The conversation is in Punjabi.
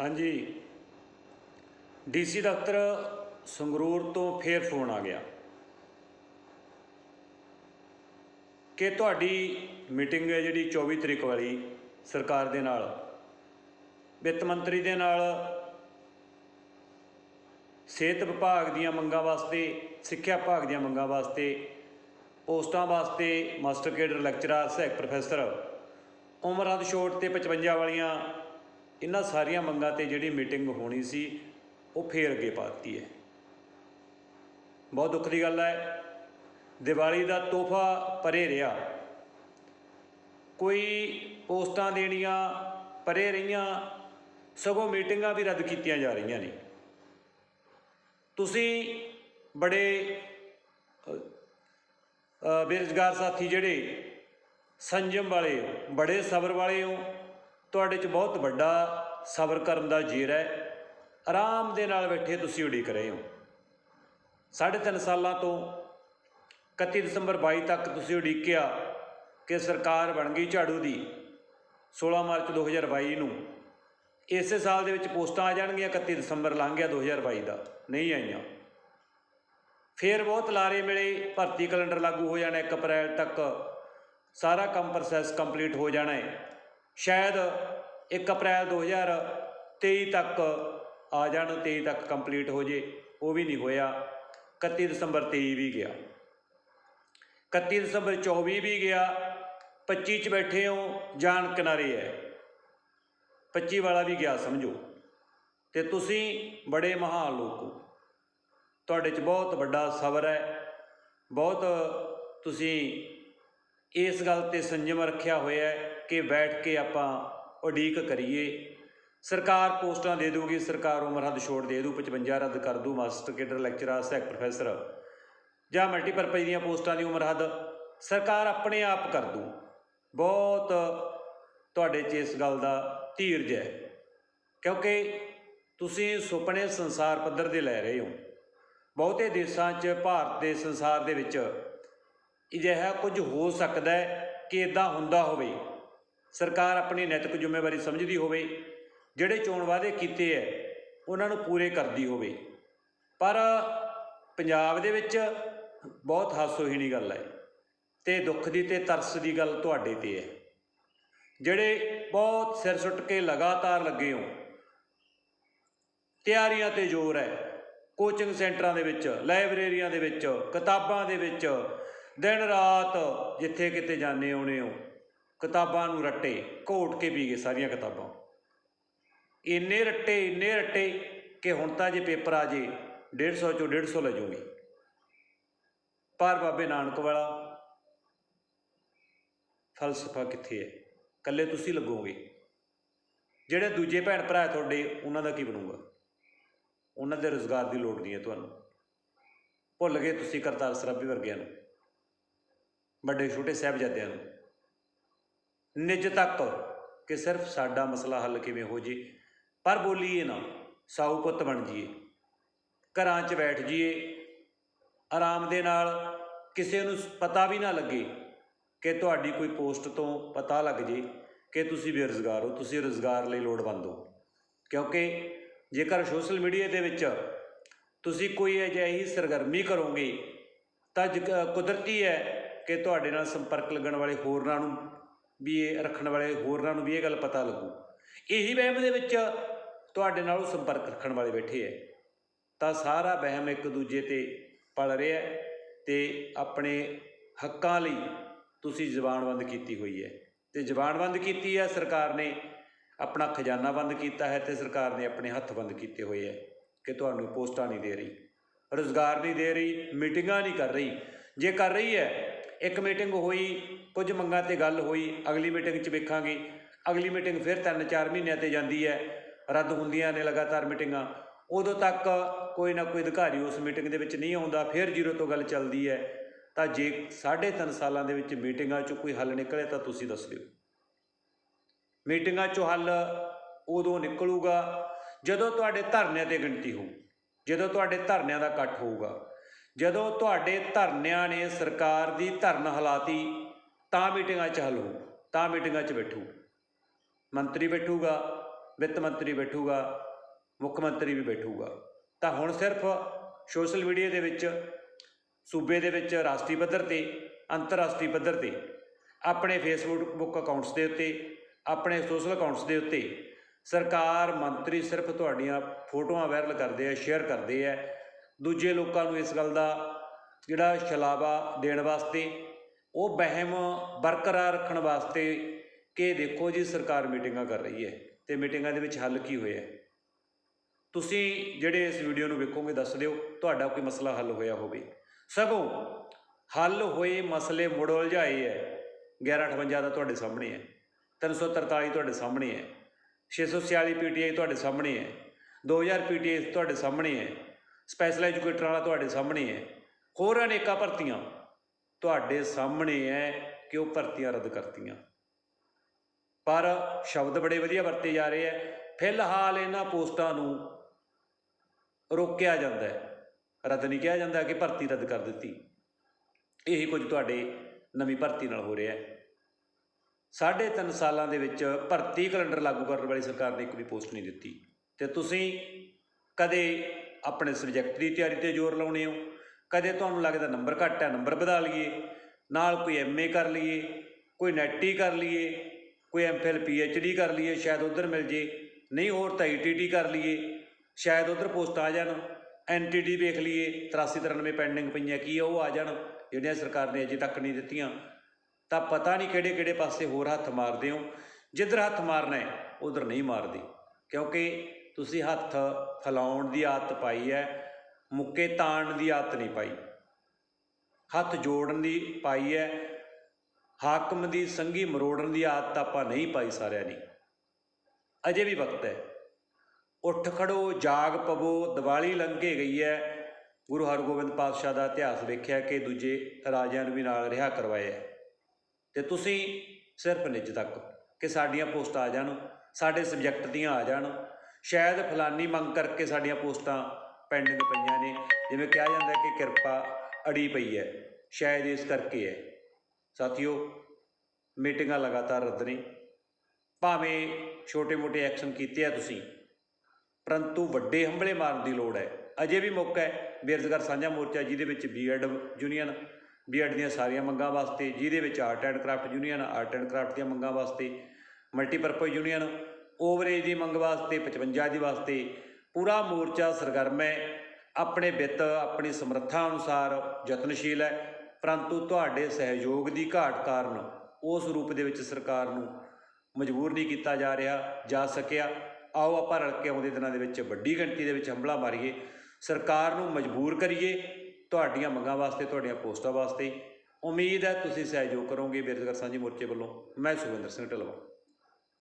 ਹਾਂਜੀ। ਡੀਸੀ ਦਫ਼ਤਰ ਸੰਗਰੂਰ ਤੋਂ ਫੇਰ ਫੋਨ ਆ ਗਿਆ। ਕਿ ਤੁਹਾਡੀ ਮੀਟਿੰਗ ਹੈ ਜਿਹੜੀ 24 ਤਰੀਕ ਵਾਲੀ ਸਰਕਾਰ ਦੇ ਨਾਲ, ਵਿੱਤ ਮੰਤਰੀ ਦੇ ਨਾਲ, ਸਿਹਤ ਵਿਭਾਗ ਦੀਆਂ ਮੰਗਾਂ ਵਾਸਤੇ, ਸਿੱਖਿਆ ਵਿਭਾਗ ਦੀਆਂ ਮੰਗਾਂ ਵਾਸਤੇ, ਪੋਸਟਾਂ ਵਾਸਤੇ ਮਾਸਟਰ ਕੇਡਰ, ਲੈਕਚਰਰ, ਸਹਾਇਕ ਪ੍ਰੋਫੈਸਰ, ਉਮਰ ਹੱਦ ਛੋਟ ਤੇ 55 ਵਾਲੀਆਂ ਇਹਨਾਂ ਸਾਰੀਆਂ ਮੰਗਾਂ ਤੇ ਜਿਹੜੀ ਮੀਟਿੰਗ ਹੋਣੀ ਸੀ, ਉਹ ਫੇਰ ਅੱਗੇ ਪਾਤੀ ਹੈ। ਬਹੁਤ ਦੁੱਖ ਦੀ ਗੱਲ ਹੈ, ਦੀਵਾਲੀ ਦਾ ਤੋਹਫਾ ਪਰੇ ਰਿਹਾ। ਕੋਈ ਪੋਸਟਾਂ ਦੇਣੀਆਂ ਪਰੇ ਰਹੀਆਂ, ਸਗੋਂ ਮੀਟਿੰਗਾਂ ਵੀ ਰੱਦ ਕੀਤੀਆਂ ਜਾ ਰਹੀਆਂ ਨੇ। ਤੁਸੀਂ ਬੜੇ ਬੇਰੁਜ਼ਗਾਰ ਸਾਥੀ ਜਿਹੜੇ ਸੰਜਮ ਵਾਲੇ ਹੋ, ਬੜੇ ਸਬਰ ਵਾਲੇ ਹੋ ਤੁਹਾਡੇ 'ਚ ਬਹੁਤ ਵੱਡਾ ਸਬਰ ਕਰਨ ਦਾ ਜੀਰ ਹੈ। ਆਰਾਮ ਦੇ ਨਾਲ ਬੈਠੇ ਤੁਸੀਂ ਉਡੀਕ ਰਹੇ ਹੋ। ਸਾਢੇ ਤਿੰਨ ਸਾਲਾਂ ਤੋਂ 31 ਦਸੰਬਰ 22 ਤੱਕ ਤੁਸੀਂ ਉਡੀਕਿਆ ਕਿ ਸਰਕਾਰ ਬਣ ਗਈ ਝਾੜੂ ਦੀ 16 ਮਾਰਚ 2022 ਨੂੰ। ਇਸੇ ਸਾਲ ਦੇ ਵਿੱਚ ਪੋਸਟਾਂ ਆ ਜਾਣਗੀਆਂ 31 ਦਸੰਬਰ ਲੰਘ ਗਿਆ 2022 ਦਾ, ਨਹੀਂ ਆਈਆਂ। ਫੇਰ ਬਹੁਤ ਲਾਰੇ ਮਿਲੇ, ਭਰਤੀ ਕੈਲੰਡਰ ਲਾਗੂ ਹੋ ਜਾਣਾ 1 ਅਪ੍ਰੈਲ ਤੱਕ। ਸਾਰਾ ਕੰਮ ਪ੍ਰੋਸੈਸ ਕੰਪਲੀਟ ਹੋ ਜਾਣਾ ਹੈ। ਸ਼ਾਇਦ 1 ਅਪ੍ਰੈਲ 2023 ਤੱਕ ਆ ਜਾਣ 23 ਤੱਕ ਕੰਪਲੀਟ ਹੋ ਜੇ, ਉਹ ਵੀ ਨਹੀਂ ਹੋਇਆ। 31 ਦਸੰਬਰ 23 ਵੀ ਗਿਆ। 31 ਦਸੰਬਰ 24 ਵੀ ਗਿਆ। 25 ਚ ਬੈਠੇ ਹੋ ਜਾਨ ਕਿਨਾਰੇ ਹੈ। 25 ਵਾਲਾ ਵੀ ਗਿਆ, ਸਮਝੋ। ਤੇ ਤੁਸੀਂ ਬੜੇ ਮਹਾਨ ਲੋਕ ਹੋ। ਤੁਹਾਡੇ 'ਚ ਬਹੁਤ ਵੱਡਾ ਸਬਰ ਹੈ। ਬਹੁਤ ਤੁਸੀਂ ਇਸ ਗੱਲ ਤੇ ਸੰਜਮ ਰੱਖਿਆ ਹੋਇਆ ਹੈ ਕਿ ਬੈਠ ਕੇ ਆਪਾਂ ਉਡੀਕ ਕਰੀਏ। ਸਰਕਾਰ ਪੋਸਟਾਂ ਦੇ ਦੂਗੀ ਸਰਕਾਰ ਉਮਰ ਹੱਦ ਛੋੜ ਦੇ ਦੂ 55 ਰੱਦ ਕਰ ਦੂ ਮਾਸਟਰ ਕੇਡਰ, ਲੈਕਚਰਰ ਸਹਿਕ ਪ੍ਰੋਫੈਸਰ। ਜਾਂ ਮਲਟੀਪਰਪਜ਼ ਦੀਆਂ ਪੋਸਟਾਂ ਦੀ ਉਮਰ ਹੱਦ ਸਰਕਾਰ ਆਪਣੇ ਆਪ ਕਰ ਦੂ ਬਹੁਤ ਤੁਹਾਡੇ 'ਚ ਇਸ ਗੱਲ ਦਾ ਧੀਰਜ ਹੈ। ਕਿਉਂਕਿ ਤੁਸੀਂ ਸੁਪਨੇ ਸੰਸਾਰ ਪੱਧਰ ਦੇ ਲੈ ਰਹੇ ਹੋ। ਬਹੁਤੇ ਦੇਸ਼ਾਂ 'ਚ, ਭਾਰਤ ਦੇ ਸੰਸਾਰ ਦੇ ਵਿੱਚ ਅਜਿਹਾ ਕੁਝ ਹੋ ਸਕਦਾ ਹੈ ਕਿ ਇਦਾਂ ਹੁੰਦਾ ਹੋਵੇ। ਸਰਕਾਰ ਆਪਣੀ ਨੈਤਿਕ ਜ਼ਿੰਮੇਵਾਰੀ ਸਮਝਦੀ ਹੋਵੇ, ਜਿਹੜੇ ਚੋਣ ਵਾਅਦੇ ਕੀਤੇ ਐ ਉਹਨਾਂ ਨੂੰ ਪੂਰੇ ਕਰਦੀ ਹੋਵੇ। ਪਰ ਪੰਜਾਬ ਦੇ ਵਿੱਚ ਬਹੁਤ ਹਾਸੋਹੀਣੀ ਗੱਲ ਹੈ ਤੇ ਦੁੱਖ ਦੀ ਤੇ ਤਰਸ ਦੀ ਗੱਲ ਤੁਹਾਡੇ ਤੇ ਹੈ। ਜਿਹੜੇ ਬਹੁਤ ਸਿਰ ਸੁੱਟ ਕੇ ਲਗਾਤਾਰ ਲੱਗੇ ਹੋ, ਤਿਆਰੀਆਂ ਤੇ ਜ਼ੋਰ ਹੈ ਕੋਚਿੰਗ ਸੈਂਟਰਾਂ ਦੇ ਵਿੱਚ ਲਾਇਬ੍ਰੇਰੀਆਂ ਦੇ ਵਿੱਚ, ਕਿਤਾਬਾਂ ਦੇ ਵਿੱਚ ਦਿਨ ਰਾਤ ਜਿੱਥੇ ਕਿਤੇ ਜਾਂਦੇ ਆਉਣੇ ਹੋ, ਕਿਤਾਬਾਂ ਨੂੰ ਰੱਟੇ, ਘੋਟ ਕੇ ਪੀ ਗਏ ਸਾਰੀਆਂ ਕਿਤਾਬਾਂ। ਇੰਨੇ ਰੱਟੇ ਇੰਨੇ ਰੱਟੇ ਕਿ ਹੁਣ ਤਾਂ ਜੇ ਪੇਪਰ ਆ ਜੇ 150 ਚੋਂ 150 ਲੈ ਜਾਓਗੇ ਪਰ ਬਾਬੇ ਨਾਨਕ ਵਾਲਾ ਫਲਸਫਾ ਕਿੱਥੇ ਹੈ? ਕੱਲੇ ਤੁਸੀਂ ਲੱਗੋਗੇ। ਜਿਹੜੇ ਦੂਜੇ ਭੈਣ ਭਰਾ ਤੁਹਾਡੇ, ਉਹਨਾਂ ਦਾ ਕੀ ਬਣੂਗਾ? ਉਹਨਾਂ ਦੇ ਰੋਜ਼ਗਾਰ ਦੀ ਲੋੜ ਨਹੀਂ ਹੈ ਤੁਹਾਨੂੰ। ਭੁੱਲ ਗਏ ਤੁਸੀਂ ਕਰਤਾਰ ਸਰਾਭੀ ਵਰਗਿਆਂ ਨੂੰ। ਵੱਡੇ ਛੋਟੇ ਸਾਹਿਬਜ਼ਾਦਿਆਂ ਨੂੰ। ਨਿੱਜ ਤੱਕ ਕਿ ਸਿਰਫ ਸਾਡਾ ਮਸਲਾ ਹੱਲ ਕਿਵੇਂ ਹੋ ਜੇ, ਪਰ ਬੋਲੀਏ ਨਾ, ਸਾਊ ਪੁੱਤ ਬਣ ਜੀਏ। ਘਰਾਂ 'ਚ ਬੈਠ ਜੀਏ, ਆਰਾਮ ਦੇ ਨਾਲ, ਕਿਸੇ ਨੂੰ ਪਤਾ ਵੀ ਨਾ ਲੱਗੇ ਕਿ ਤੁਹਾਡੀ ਕੋਈ ਪੋਸਟ ਤੋਂ ਪਤਾ ਲੱਗ ਜੇ ਕਿ ਤੁਸੀਂ ਬੇਰੁਜ਼ਗਾਰ ਹੋ, ਤੁਸੀਂ ਰੁਜ਼ਗਾਰ ਲਈ ਲੋੜਵੰਦ ਹੋ। ਕਿਉਂਕਿ ਜੇਕਰ ਸੋਸ਼ਲ ਮੀਡੀਆ ਦੇ ਵਿੱਚ ਤੁਸੀਂ ਕੋਈ ਅਜਿਹੀ ਸਰਗਰਮੀ ਕਰੋਗੇ, ਤਾਂ ਜ- ਕੁਦਰਤੀ ਹੈ ਕਿ ਤੁਹਾਡੇ ਨਾਲ ਸੰਪਰਕ ਲੱਗਣ ਵਾਲੇ ਹੋਰਨਾਂ ਨੂੰ ਵੀ ਇਹ ਰੱਖਣ ਵਾਲੇ ਹੋਰਨਾਂ ਨੂੰ ਵੀ ਇਹ ਗੱਲ ਪਤਾ ਲੱਗੂ। ਇਹੀ ਵਹਿਮ ਦੇ ਵਿੱਚ ਤੁਹਾਡੇ ਨਾਲ ਉਹ ਸੰਪਰਕ ਰੱਖਣ ਵਾਲੇ ਬੈਠੇ ਹੈ ਤਾਂ ਸਾਰਾ ਵਹਿਮ ਇੱਕ ਦੂਜੇ ਤੇ ਪਲ ਰਿਹਾ ਹੈ ਤੇ ਆਪਣੇ ਹੱਕਾਂ ਲਈ ਤੁਸੀਂ ਜ਼ਬਾਨ ਬੰਦ ਕੀਤੀ ਹੋਈ ਹੈ ਤੇ ਜ਼ਬਾਨ ਬੰਦ ਕੀਤੀ ਹੈ ਸਰਕਾਰ ਨੇ ਆਪਣਾ ਖਜ਼ਾਨਾ ਬੰਦ ਕੀਤਾ ਹੈ ਤੇ ਸਰਕਾਰ ਨੇ ਆਪਣੇ ਹੱਥ ਬੰਦ ਕੀਤੇ ਹੋਏ ਹੈ ਕਿ ਤੁਹਾਨੂੰ ਪੋਸਟਾਂ ਨਹੀਂ ਦੇ ਰਹੀ, ਰੁਜ਼ਗਾਰ ਨਹੀਂ ਦੇ ਰਹੀ, ਮੀਟਿੰਗਾਂ ਨਹੀਂ ਕਰ ਰਹੀ। ਜੇ ਕਰ ਰਹੀ ਹੈ ਇੱਕ ਮੀਟਿੰਗ ਹੋਈ, ਕੁਝ ਮੰਗਾਂ ਤੇ ਗੱਲ ਹੋਈ, ਅਗਲੀ ਮੀਟਿੰਗ 'ਚ ਵੇਖਾਂਗੇ। ਅਗਲੀ ਮੀਟਿੰਗ ਫਿਰ 3-4 ਮਹੀਨਿਆਂ ਤੇ ਜਾਂਦੀ ਹੈ, ਰੱਦ ਹੁੰਦੀਆਂ ਨੇ ਲਗਾਤਾਰ ਮੀਟਿੰਗਾਂ। ਉਦੋਂ ਤੱਕ ਕੋਈ ਨਾ ਕੋਈ ਅਧਿਕਾਰੀ ਉਸ ਮੀਟਿੰਗ ਦੇ ਵਿੱਚ ਨਹੀਂ ਆਉਂਦਾ, ਫਿਰ ਜ਼ੀਰੋ ਤੋਂ ਗੱਲ ਚੱਲਦੀ ਹੈ। ਤਾਂ ਜੇ ਸਾਢੇ ਤਿੰਨ ਸਾਲਾਂ ਦੇ ਵਿੱਚ ਮੀਟਿੰਗਾਂ 'ਚੋਂ ਕੋਈ ਹੱਲ ਨਿਕਲੇ ਤਾਂ ਤੁਸੀਂ ਦੱਸ ਦਿਓ। ਮੀਟਿੰਗਾਂ 'ਚੋਂ ਹੱਲ ਉਦੋਂ ਨਿਕਲੂਗਾ ਜਦੋਂ ਤੁਹਾਡੇ ਧਰਨਿਆਂ ਤੇ ਗਿਣਤੀ ਹੋਊ, ਜਦੋਂ ਤੁਹਾਡੇ ਧਰਨਿਆਂ ਦਾ ਇਕੱਠ ਹੋਊਗਾ। ਜਦੋਂ ਤੁਹਾਡੇ ਧਰਨਿਆਂ ਨੇ ਸਰਕਾਰ ਦੀ ਧਰਨ ਹਲਾਤੀ, ਤਾਂ ਮੀਟਿੰਗਾਂ 'ਚ ਹੱਲ ਹੋਊ ਤਾਂ ਮੀਟਿੰਗਾਂ 'ਚ ਬੈਠੂ। ਮੰਤਰੀ ਬੈਠੂਗਾ, ਵਿੱਤ ਮੰਤਰੀ ਬੈਠੂਗਾ, ਮੁੱਖ ਮੰਤਰੀ ਵੀ ਬੈਠੂਗਾ। ਤਾਂ ਹੁਣ ਸਿਰਫ ਸੋਸ਼ਲ ਮੀਡੀਆ ਦੇ ਵਿੱਚ, ਸੂਬੇ ਦੇ ਵਿੱਚ, ਰਾਸ਼ਟਰੀ ਪੱਧਰ ਤੇ, ਅੰਤਰਰਾਸ਼ਟਰੀ ਪੱਧਰ ਤੇ, ਆਪਣੇ ਫੇਸਬੁੱਕ ਅਕਾਊਂਟਸ ਦੇ ਉੱਤੇ, ਆਪਣੇ ਸੋਸ਼ਲ ਅਕਾਊਂਟਸ ਦੇ ਉੱਤੇ, ਸਰਕਾਰ, ਮੰਤਰੀ ਸਿਰਫ ਤੁਹਾਡੀਆਂ ਫੋਟੋਆਂ ਵਾਇਰਲ ਕਰਦੇ ਆ ਸ਼ੇਅਰ ਕਰਦੇ ਆ ਦੂਜੇ ਲੋਕਾਂ ਨੂੰ ਇਸ ਗੱਲ ਦਾ ਜਿਹੜਾ ਛਲਾਵਾ ਦੇਣ ਵਾਸਤੇ, ਉਹ ਵਹਿਮ ਬਰਕਰਾਰ ਰੱਖਣ ਵਾਸਤੇ ਕਿ ਦੇਖੋ ਜੀ ਸਰਕਾਰ ਮੀਟਿੰਗਾਂ ਕਰ ਰਹੀ ਹੈ ਤੇ ਮੀਟਿੰਗਾਂ ਦੇ ਵਿੱਚ ਹੱਲ ਕੀ ਹੋਇਆ ਤੁਸੀਂ ਜਿਹੜੇ ਇਸ ਵੀਡੀਓ ਨੂੰ ਵੇਖੋਗੇ ਦੱਸ ਦਿਓ, ਤੁਹਾਡਾ ਕੋਈ ਮਸਲਾ ਹੱਲ ਹੋਇਆ ਹੋਵੇ। ਸਗੋਂ ਹੱਲ ਹੋਏ ਮਸਲੇ ਮੁੜ ਉਲਝਾਏ ਹੈ। 1158 ਦਾ ਤੁਹਾਡੇ ਸਾਹਮਣੇ ਹੈ 343 ਤੁਹਾਡੇ ਸਾਹਮਣੇ ਹੈ 646 ਪੀਟੀਆਈ ਤੁਹਾਡੇ ਸਾਹਮਣੇ ਹੈ 2000 ਪੀਟੀਆਈ ਤੁਹਾਡੇ ਸਾਹਮਣੇ ਹੈ ਸਪੈਸ਼ਲ ਐਜੂਕੇਟਰ ਵਾਲਾ ਤੁਹਾਡੇ ਸਾਹਮਣੇ ਹੈ। ਹੋਰ ਅਨੇਕਾਂ ਭਰਤੀਆਂ। ਤੁਹਾਡੇ ਸਾਹਮਣੇ ਹੈ ਕਿ ਉਹ ਭਰਤੀਆਂ ਰੱਦ ਕਰਤੀਆਂ। ਪਰ ਸ਼ਬਦ ਬੜੇ ਵਧੀਆ ਵਰਤੇ ਜਾ ਰਹੇ ਹੈ। ਫਿਲਹਾਲ ਇਹਨਾਂ ਪੋਸਟਾਂ ਨੂੰ ਰੋਕਿਆ ਜਾਂਦਾ ਹੈ। ਰੱਦ ਨਹੀਂ ਕਿਹਾ ਜਾਂਦਾ ਕਿ ਭਰਤੀ ਰੱਦ ਕਰ ਦਿੱਤੀ। ਇਹੀ ਕੁਝ ਤੁਹਾਡੇ ਨਵੀਂ ਭਰਤੀ ਨਾਲ ਹੋ ਰਿਹਾ ਹੈ। ਸਾਢੇ ਤਿੰਨ ਸਾਲਾਂ ਦੇ ਵਿੱਚ ਭਰਤੀ ਕੈਲੰਡਰ ਲਾਗੂ ਕਰਨ ਵਾਲੀ ਸਰਕਾਰ ਨੇ ਇੱਕ ਵੀ ਪੋਸਟ ਨਹੀਂ ਦਿੱਤੀ। ਤੇ ਤੁਸੀਂ ਕਦੇ ਆਪਣੇ ਸਬਜੈਕਟ ਦੀ ਤਿਆਰੀ ਤੇ ਜ਼ੋਰ ਲਾਉਣੇ ਹੋ। ਕਦੇ ਤੁਹਾਨੂੰ ਲੱਗਦਾ ਨੰਬਰ ਘੱਟ ਹੈ ਨੰਬਰ ਵਧਾ ਲਈਏ, ਨਾਲ ਕੋਈ ਐਮਏ ਕਰ ਲਈਏ, ਕੋਈ ਨੈਟੀ ਕਰ ਲਈਏ, ਕੋਈ ਐਮਫਿਲ ਪੀਐਚਡੀ ਕਰ ਲਈਏ, ਸ਼ਾਇਦ ਉਧਰ ਮਿਲ ਜੇ। ਨਹੀਂ, ਹੋਰ ਤਾਂ ਈਟੀਟੀ ਕਰ ਲਈਏ, ਸ਼ਾਇਦ ਉਧਰ ਪੋਸਟ ਆ ਜਾਣ। ਐਨਟੀਡੀ ਵੇਖ ਲਈਏ 83 93 ਪੈਂਡਿੰਗ ਪਈਆਂ, ਕੀ ਆ, ਉਹ ਆ ਜਾਣ। ਜਿਹੜੀਆਂ ਸਰਕਾਰ ਨੇ ਅਜੇ ਤੱਕ ਨਹੀਂ ਦਿੱਤੀਆਂ। ਤਾਂ ਪਤਾ ਨਹੀਂ ਕਿਹੜੇ ਕਿਹੜੇ ਪਾਸੇ ਹੋਰ ਹੱਥ ਮਾਰਦੇ ਹੋ। ਜਿੱਧਰ ਹੱਥ ਮਾਰਨਾ ਹੈ, ਉਧਰ ਨਹੀਂ ਮਾਰਦੇ। ਕਿਉਂਕਿ ਤੁਸੀਂ ਹੱਥ ਫੈਲਾਉਣ ਦੀ ਆਦਤ ਪਾਈ ਹੈ, ਮੁੱਕੇ ਤਾਣ ਦੀ ਆਦਤ ਨਹੀਂ ਪਾਈ। ਹੱਥ ਜੋੜਨ ਦੀ ਪਾਈ ਹੈ, ਹਾਕਮ ਦੀ ਸੰਗੀ ਮਰੋੜਨ ਦੀ ਆਦਤ ਆਪਾਂ ਨਹੀਂ ਪਾਈ ਸਾਰਿਆਂ ਨੇ ਅਜੇ ਵੀ ਵਕਤ ਹੈ। ਉੱਠ ਖੜੋ, ਜਾਗ ਪਵੋ, ਦੀਵਾਲੀ ਲੰਘੇ ਗਈ ਹੈ। ਗੁਰੂ ਹਰਗੋਬਿੰਦ ਪਾਤਸ਼ਾਹ ਦਾ ਇਤਿਹਾਸ ਵੇਖਿਆ ਕਿ ਦੂਜੇ ਰਾਜਿਆਂ ਨੂੰ ਵੀ ਨਾਲ ਰਿਹਾ ਕਰਵਾਇਆ ਹੈ। ਤੇ ਤੁਸੀਂ ਸਿਰਫ ਨਿੱਜ ਤੱਕ ਕਿ ਸਾਡੀਆਂ ਪੋਸਟਾਂ ਆ ਜਾਣ, ਸਾਡੇ ਸਬਜੈਕਟ ਦੀਆਂ ਆ ਜਾਣ ਸ਼ਾਇਦ ਫਲਾਨੀ ਮੰਗ ਕਰਕੇ ਸਾਡੀਆਂ ਪੋਸਟਾਂ ਪੈਂਡਿੰਗ ਪਈਆਂ ਨੇ। ਜਿਵੇਂ ਕਿਹਾ ਜਾਂਦਾ ਕਿ ਕਿਰਪਾ ਅੜੀ ਪਈ ਹੈ। ਸ਼ਾਇਦ ਇਸ ਕਰਕੇ ਹੈ। ਸਾਥੀਓ, ਮੀਟਿੰਗਾਂ ਲਗਾਤਾਰ ਰੱਦ ਨੇ। ਭਾਵੇਂ ਛੋਟੇ-ਮੋਟੇ ਐਕਸ਼ਨ ਕੀਤੇ ਆ ਤੁਸੀਂ, ਪਰੰਤੂ ਵੱਡੇ ਹੰਭਲੇ ਮਾਰਨ ਦੀ ਲੋੜ ਹੈ। ਅਜੇ ਵੀ ਮੌਕਾ ਹੈ ਬੇਰੁਜ਼ਗਾਰ ਸਾਂਝਾ ਮੋਰਚਾ, ਜਿਹਦੇ ਵਿੱਚ ਬੀਐਡ ਯੂਨੀਅਨ, ਬੀਐਡ ਦੀਆਂ ਸਾਰੀਆਂ ਮੰਗਾਂ ਵਾਸਤੇ, ਜਿਹਦੇ ਵਿੱਚ art and craft union, art and craft ਦੀਆਂ ਮੰਗਾਂ ਵਾਸਤੇ ਮਲਟੀਪਰਪਜ਼ ਯੂਨੀਅਨ ਓਵਰੇਜ ਦੀ ਮੰਗ ਵਾਸਤੇ 55 ਦੀ ਵਾਸਤੇ ਪੂਰਾ ਮੋਰਚਾ ਸਰਗਰਮ ਹੈ। ਆਪਣੇ ਵਿੱਤ, ਆਪਣੀ ਸਮਰੱਥਾ ਅਨੁਸਾਰ ਯਤਨਸ਼ੀਲ ਹੈ। ਪਰੰਤੂ ਤੁਹਾਡੇ ਸਹਿਯੋਗ ਦੀ ਘਾਟ ਕਾਰਨ ਉਸ ਰੂਪ ਦੇ ਵਿੱਚ ਸਰਕਾਰ ਨੂੰ ਮਜਬੂਰ ਨਹੀਂ ਕੀਤਾ ਜਾ ਰਿਹਾ, ਜਾ ਸਕਿਆ। ਆਓ ਆਪਾਂ ਰਲ ਕੇ ਆਉਂਦੇ ਦਿਨਾਂ ਦੇ ਵਿੱਚ ਵੱਡੀ ਗਿਣਤੀ ਦੇ ਵਿੱਚ ਹਮਲਾ ਮਾਰੀਏ। ਸਰਕਾਰ ਨੂੰ ਮਜਬੂਰ ਕਰੀਏ। ਤੁਹਾਡੀਆਂ ਮੰਗਾਂ ਵਾਸਤੇ, ਤੁਹਾਡੀਆਂ ਪੋਸਟਾਂ ਵਾਸਤੇ। ਉਮੀਦ ਹੈ ਤੁਸੀਂ ਸਹਿਯੋਗ ਕਰੋਗੇ ਬੇਰੁਜ਼ਗਾਰ ਸਾਂਝੀ ਮੋਰਚੇ ਵੱਲੋਂ। ਮੈਂ ਸੁਖਵਿੰਦਰ ਸਿੰਘ ਢਲਵਾ